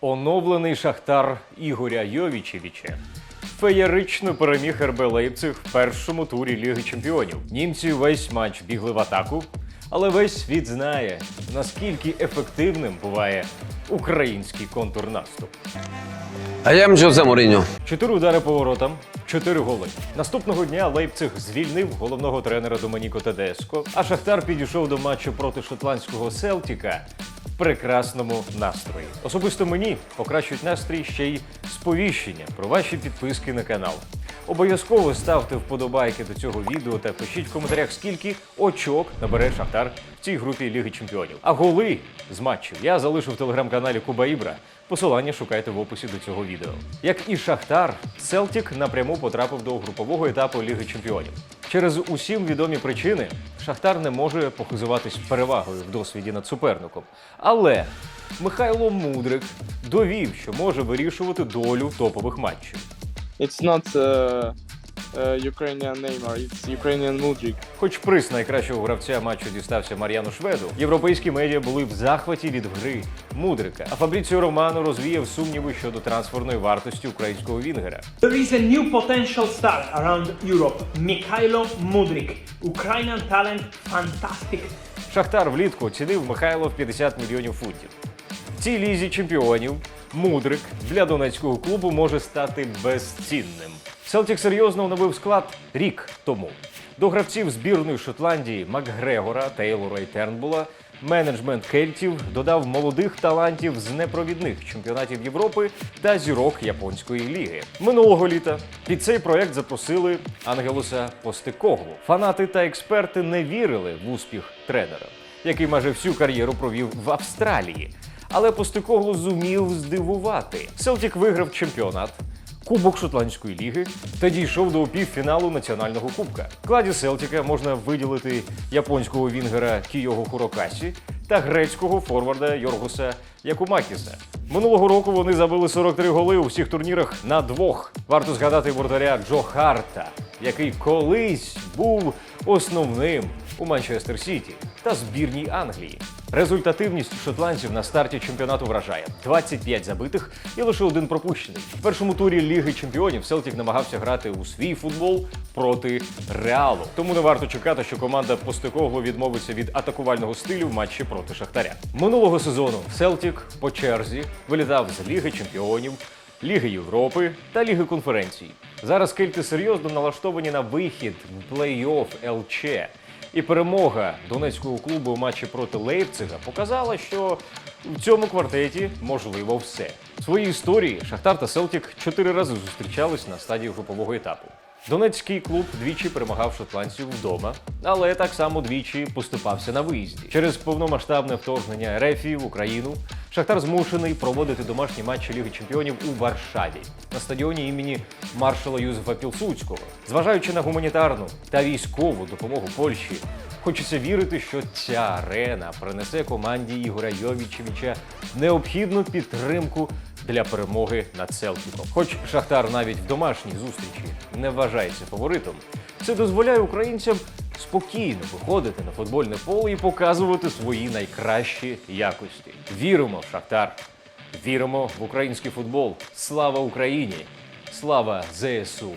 Оновлений шахтар Ігоря Йовічевича феєрично переміг РБ Лейпциг в першому турі Ліги Чемпіонів. Німці весь матч бігли в атаку, але весь світ знає, наскільки ефективним буває український контрнаступ. I am Jose Mourinho. Чотири удари по воротам, чотири голи. Наступного дня Лейпциг звільнив головного тренера Доманіко Тедеско, а Шахтар підійшов до матчу проти шотландського Селтіка прекрасному настрої. Особисто мені покращують настрій ще й сповіщення про ваші підписки на канал. Обов'язково ставте вподобайки до цього відео та пишіть в коментарях, скільки очок набере Шахтар в цій групі Ліги Чемпіонів. А голи з матчів я залишив в телеграм-каналі Куба Ібра. Посилання шукайте в описі до цього відео. Як і Шахтар, Селтік напряму потрапив до групового етапу Ліги Чемпіонів. Через усім відомі причини Шахтар не може похизуватись перевагою в досвіді над суперником. Але Михайло Мудрик довів, що може вирішувати долю топових матчів. It's not uh, Ukrainian Neymar, it's Ukrainian Mudrik. Хоч приз найкращого гравця матчу дістався Мар'яну Шведу, європейські медіа були в захваті від гри Мудрика. А Фабріціо Романо розвіяв сумніви щодо трансферної вартості українського вінгера. There is a new potential star around Europe, Mikhailo Mudrik. Ukrainian talent, fantastic. Шахтар влітку оцінив Михайло в 50 мільйонів фунтів. В цій лізі чемпіонів Мудрик для донецького клубу може стати безцінним. Селтік серйозно оновив склад рік тому. До гравців збірної Шотландії Макгрегора, Тейлора і Тернбула менеджмент кельтів додав молодих талантів з непровідних чемпіонатів Європи та зірок японської ліги. Минулого літа під цей проект запросили Ангелуса Постекоглу. Фанати та експерти не вірили в успіх тренера, який майже всю кар'єру провів в Австралії. Але Постекоглу зумів здивувати. Селтік виграв чемпіонат. Кубок Шотландської ліги та дійшов до півфіналу національного кубка. В складі Селтіка можна виділити японського вінгера Кійого Хурокасі та грецького форварда Йоргуса Якумакіса. Минулого року вони забили 43 голи у всіх турнірах на двох. Варто згадати воротаря Джо Харта, який колись був основним у Манчестер Сіті та збірній Англії. Результативність шотландців на старті чемпіонату вражає 25 забитих і лише один пропущений. В першому турі Ліги Чемпіонів Селтік намагався грати у свій футбол проти Реалу. Тому не варто чекати, що команда Постекоглу відмовиться від атакувального стилю в матчі проти Шахтаря. Минулого сезону Селтік по черзі вилітав з Ліги Чемпіонів. Ліги Європи та Ліги конференцій. Зараз кельти серйозно налаштовані на вихід в плей-офф ЛЧ. І перемога донецького клубу у матчі проти Лейпцига показала, що в цьому квартеті можливо все. В своїй історії Шахтар та Селтік чотири рази зустрічались на стадії групового етапу. Донецький клуб двічі перемагав шотландців вдома, але так само двічі поступався на виїзді. Через повномасштабне вторгнення РФ в Україну Шахтар змушений проводити домашні матчі Ліги Чемпіонів у Варшаві на стадіоні імені маршала Юзефа Пілсудського. Зважаючи на гуманітарну та військову допомогу Польщі, хочеться вірити, що ця арена принесе команді Ігоря Йовічевича необхідну підтримку для перемоги над Селтіком. Хоч Шахтар навіть в домашній зустрічі не вважається фаворитом, це дозволяє українцям спокійно виходити на футбольне поле і показувати свої найкращі якості. Віримо в Шахтар, віримо в український футбол. Слава Україні! Слава ЗСУ!